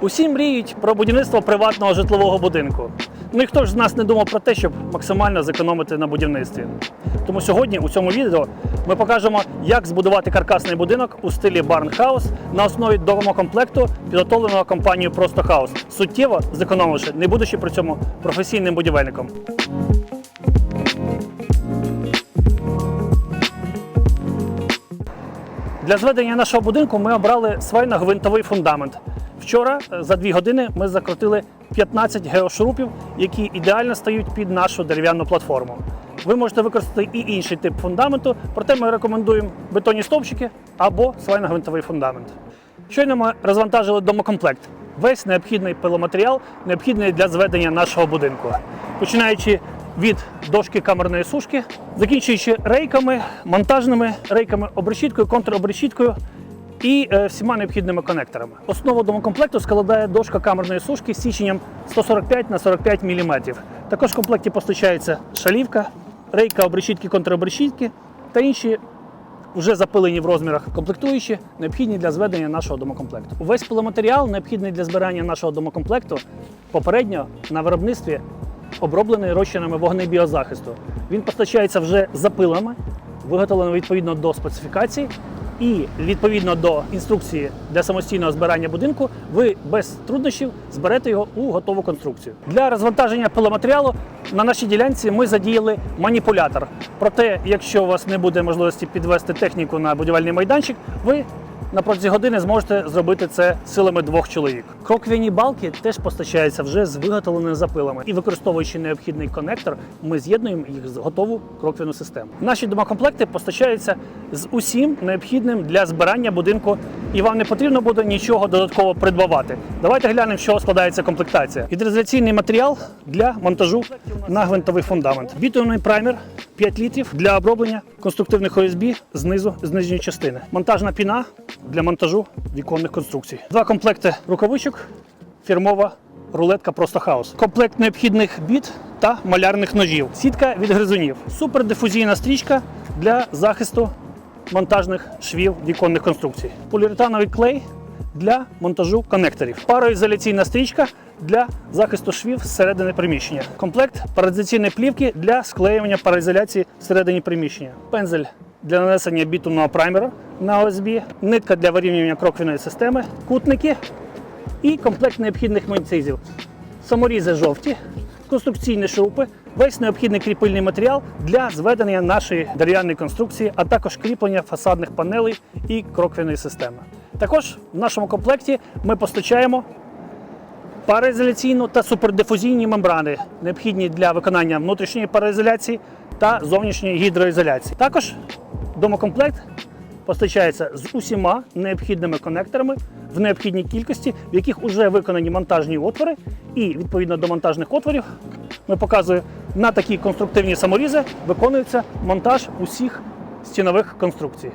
Усі мріють про будівництво приватного житлового будинку. Ну і хто ж з нас не думав про те, щоб максимально зекономити на будівництві? Тому сьогодні у цьому відео ми покажемо, як збудувати каркасний будинок у стилі Barnhouse на основі домокомплекту, підготовленого компанією Просто Хаус, суттєво зекономивши, не будучи при цьому професійним будівельником. Для зведення нашого будинку ми обрали свайно-гвинтовий фундамент. Вчора е, за дві години ми закрутили 15 геошурупів, які ідеально стають під нашу дерев'яну платформу. Ви можете використати і інший тип фундаменту, проте ми рекомендуємо бетонні стовпчики або свайно-гвинтовий фундамент. Щойно ми розвантажили домокомплект. Весь необхідний пиломатеріал, необхідний для зведення нашого будинку. Починаючи від дошки камерної сушки, закінчуючи рейками, монтажними рейками, обрешіткою, контробрешіткою і е, всіма необхідними конекторами. Основу домокомплекту складає дошка камерної сушки з січенням 145 на 45 мм. Також в комплекті постачається шалівка, рейка обрешітки, контробрешітки та інші вже запилені в розмірах комплектуючі, необхідні для зведення нашого домокомплекту. Увесь пиломатеріал, необхідний для збирання нашого домокомплекту, попередньо на виробництві оброблений розчинами вогнебіозахисту. Він постачається вже запилами, виготовлено відповідно до специфікацій. І відповідно до інструкції для самостійного збирання будинку, ви без труднощів зберете його у готову конструкцію. Для розвантаження пиломатеріалу на нашій ділянці ми задіяли маніпулятор. Проте, якщо у вас не буде можливості підвести техніку на будівельний майданчик, ви на протязі години зможете зробити це силами двох чоловік. Кроквяні балки теж постачаються вже з виготовленими запилами. І використовуючи необхідний конектор, ми з'єднуємо їх з готову кроквяну систему. Наші домокомплекти постачаються з усім необхідним для збирання будинку, і вам не потрібно буде нічого додатково придбавати. Давайте глянемо, чого складається комплектація. Гідроізоляційний матеріал для монтажу на гвинтовий фундамент. Бітумний праймер 5 літрів для оброблення конструктивних ОСБ знизу з нижньої частини. Монтажна піна для монтажу віконних конструкцій. Два комплекти рукавичок, фірмова рулетка Просто Хаус. Комплект необхідних біт та малярних ножів. Сітка від гризунів. Супердифузійна стрічка для захисту монтажних швів віконних конструкцій. Поліуретановий клей для монтажу конекторів. Пароізоляційна стрічка для захисту швів зсередини приміщення. Комплект паразиційної плівки для склеювання пароізоляції всередині приміщення. Пензель для нанесення бітумного праймера на ОСБ, нитка для вирівнювання кроквіної системи, кутники і комплект необхідних мельцизів. Саморізи жовті, конструкційні шурупи, весь необхідний кріпильний матеріал для зведення нашої дерев'яної конструкції, а також кріплення фасадних панелей і кроквіної системи. Також в нашому комплекті ми постачаємо пароізоляційну та супердифузійні мембрани, необхідні для виконання внутрішньої пароізоляції та зовнішньої гідроізоляції. Також домокомплект постачається з усіма необхідними конекторами в необхідній кількості, в яких вже виконані монтажні отвори, і відповідно до монтажних отворів ми показуємо на такі конструктивні саморізи виконується монтаж усіх стінових конструкцій.